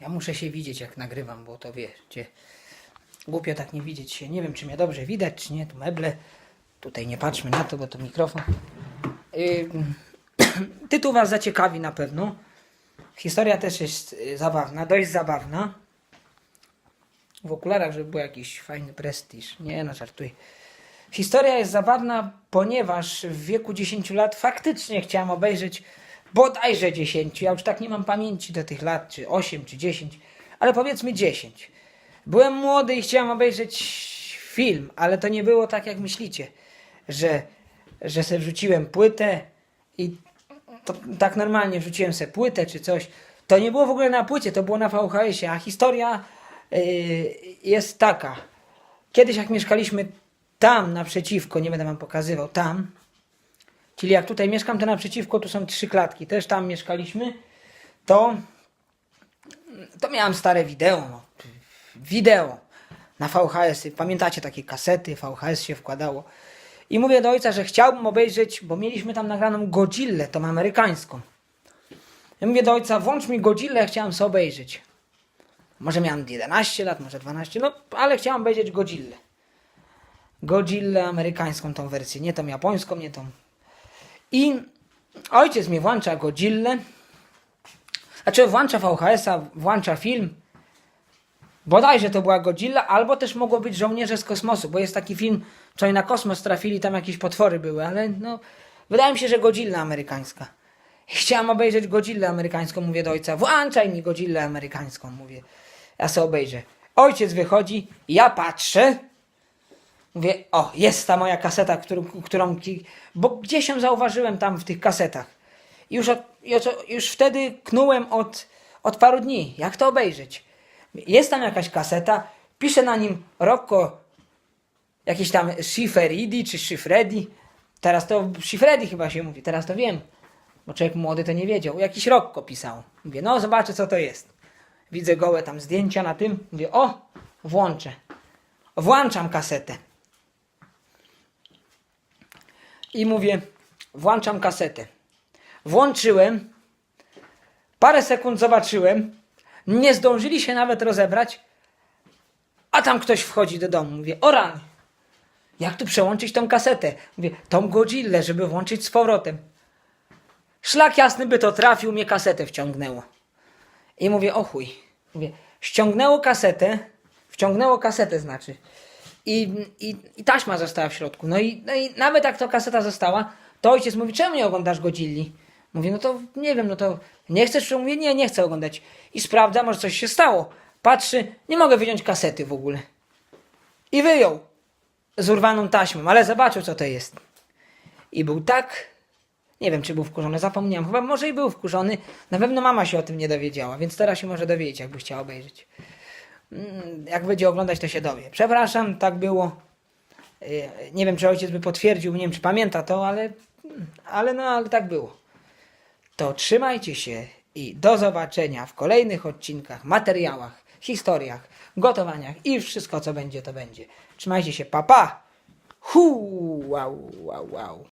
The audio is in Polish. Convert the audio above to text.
Ja muszę się widzieć, jak nagrywam, bo to wiecie, głupio tak nie widzieć się. Nie wiem, czy mnie dobrze widać, czy nie. Tu meble. Tutaj nie patrzmy na to, bo to mikrofon. Ym, Tytuł Was zaciekawi na pewno. Historia też jest y, zabawna, dość zabawna. W okularach, żeby był jakiś fajny prestiż. Nie, no żartuję. Historia jest zabawna, ponieważ w wieku 10 lat faktycznie chciałem obejrzeć bodajże 10. Ja już tak nie mam pamięci do tych lat, czy 8, czy 10, ale powiedzmy 10. Byłem młody i chciałem obejrzeć film, ale to nie było tak, jak myślicie, że, że sobie wrzuciłem płytę i to, tak normalnie wrzuciłem sobie płytę czy coś. To nie było w ogóle na płycie, to było na VHS-ie, a historia yy, jest taka. Kiedyś jak mieszkaliśmy tam naprzeciwko, nie będę wam pokazywał, tam, czyli jak tutaj mieszkam, to naprzeciwko tu są trzy klatki, też tam mieszkaliśmy, to to miałem stare wideo, no. wideo na VHS. -y. Pamiętacie takie kasety, VHS się wkładało. I mówię do ojca, że chciałbym obejrzeć, bo mieliśmy tam nagraną Godzillę, tą amerykańską. Ja mówię do ojca, włącz mi Godzillę, chciałem sobie obejrzeć. Może miałem 11 lat, może 12, no ale chciałem obejrzeć Godzillę. Godzillę amerykańską tą wersję, nie tą japońską, nie tą. I ojciec mi włącza Godzillę. Znaczy włącza VHS-a, włącza film. Bodajże to była Godzilla, albo też mogło być Żołnierze z kosmosu, bo jest taki film, co na kosmos trafili, tam jakieś potwory były, ale no, wydaje mi się, że Godzilla amerykańska. Chciałem obejrzeć Godzillę amerykańską, mówię do ojca, włączaj mi Godzillę amerykańską, mówię. Ja sobie obejrzę. Ojciec wychodzi, ja patrzę, mówię, o, jest ta moja kaseta, którą, którą bo gdzieś ją zauważyłem tam w tych kasetach. I już, od, już, wtedy knułem od, od paru dni, jak to obejrzeć. Jest tam jakaś kaseta, pisze na nim Rocco, jakiś tam Schifferidi czy Schifredi. Teraz to Schifredi chyba się mówi, teraz to wiem. Bo człowiek młody to nie wiedział. Jakiś Rocco pisał. Mówię, no zobaczę co to jest. Widzę gołe tam zdjęcia na tym. Mówię, o, włączę. Włączam kasetę. I mówię, włączam kasetę. Włączyłem. Parę sekund zobaczyłem. Nie zdążyli się nawet rozebrać. A tam ktoś wchodzi do domu. Mówię, o rany. Jak tu przełączyć tą kasetę? Mówię, tą Godzillę, żeby włączyć z powrotem. Szlak jasny by to trafił, mnie kasetę wciągnęło. I mówię, o chuj. Mówię, ściągnęło kasetę, wciągnęło kasetę znaczy. I, i, I taśma została w środku. No i, no i nawet jak to kaseta została, to ojciec mówi, czemu nie oglądasz Godzilli? Mówię, no to nie wiem, no to nie chcesz? Mówię, nie, nie chcę oglądać. I sprawdza, może coś się stało. Patrzy, nie mogę wyjąć kasety w ogóle. I wyjął z urwaną taśmą, ale zobaczył, co to jest. I był tak, nie wiem, czy był wkurzony, zapomniałem, chyba może i był wkurzony. Na pewno mama się o tym nie dowiedziała, więc teraz się może dowiedzieć, jakby chciała obejrzeć. Mm, Jak będzie oglądać, to się dowie. Przepraszam, tak było. Yy, Nie wiem, czy ojciec by potwierdził, nie wiem, czy pamięta to, ale, ale no, ale tak było. To trzymajcie się i do zobaczenia w kolejnych odcinkach, materiałach, historiach, gotowaniach i wszystko, co będzie, to będzie. Trzymajcie się, papa! Hu, wow, wow, wow.